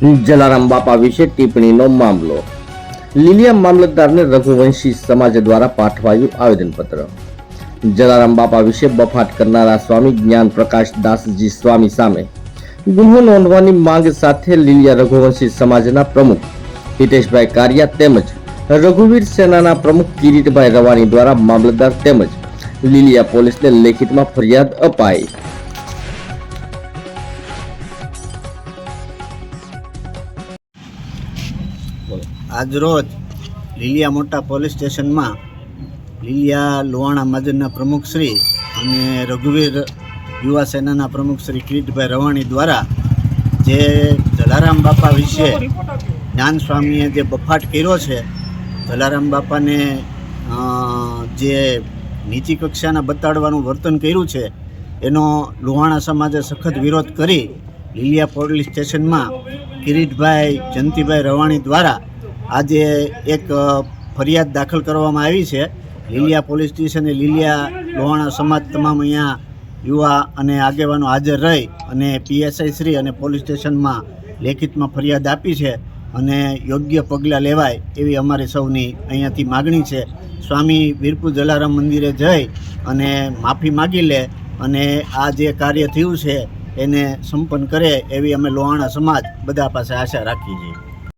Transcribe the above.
જલારામ બાપા વિશે ટિપ્પણીનો મામલો. લીલિયા મામલતદારને રઘુવંશી સમાજ દ્વારા પાઠવાયું આવેદનપત્ર. જલારામ બાપા વિશે બફાટ કરનારા સ્વામી જ્ઞાન પ્રકાશ દાસજી સ્વામી સામે ગુનો નોંધવાની માંગ સાથે લીલિયા રઘુવંશી સમાજના પ્રમુખ હિતેશભાઈ કારિયા તેમજ રઘુવીર સેનાના પ્રમુખ કિરીટભાઈ રવાણી દ્વારા મામલતદાર તેમજ લીલિયા પોલીસને લેખિતમાં ફરિયાદ અપાઈ. આજરોજ લીલિયા મોટા પોલીસ સ્ટેશનમાં લીલિયા લોહાણા મહાજનના પ્રમુખશ્રી અને રઘુવીર યુવા સેનાના પ્રમુખશ્રી કિરીટભાઈ રવાણી દ્વારા જે જલારામ બાપા વિશે જ્ઞાન સ્વામીએ જે બફાટ કર્યો છે, જલારામ બાપાને જે નીચી કક્ષાના બતાડવાનું વર્તન કર્યું છે, એનો લોહાણા સમાજે સખત વિરોધ કરી લીલિયા પોલીસ સ્ટેશનમાં કિરીટભાઈ જયંતિભાઈ રવાણી દ્વારા આજે એક ફરિયાદ દાખલ કરવામાં આવી છે. લીલિયા પોલીસ સ્ટેશને લીલિયા લોહાણા સમાજ તમામ અહીંયા યુવા અને આગેવાનો હાજર રહી અને પીએસઆઈ શ્રી અને પોલીસ સ્ટેશનમાં લેખિતમાં ફરિયાદ આપી છે અને યોગ્ય પગલાં લેવાય એવી અમારી સૌની અહીંયાથી માગણી છે. સ્વામી વીરપુર જલારામ મંદિરે જઈ અને માફી માગી લે અને આ જે કાર્ય થયું છે એને સંપન્ન કરે એવી અમે લોહાણા સમાજ બધા પાસે આશા રાખીએ છીએ.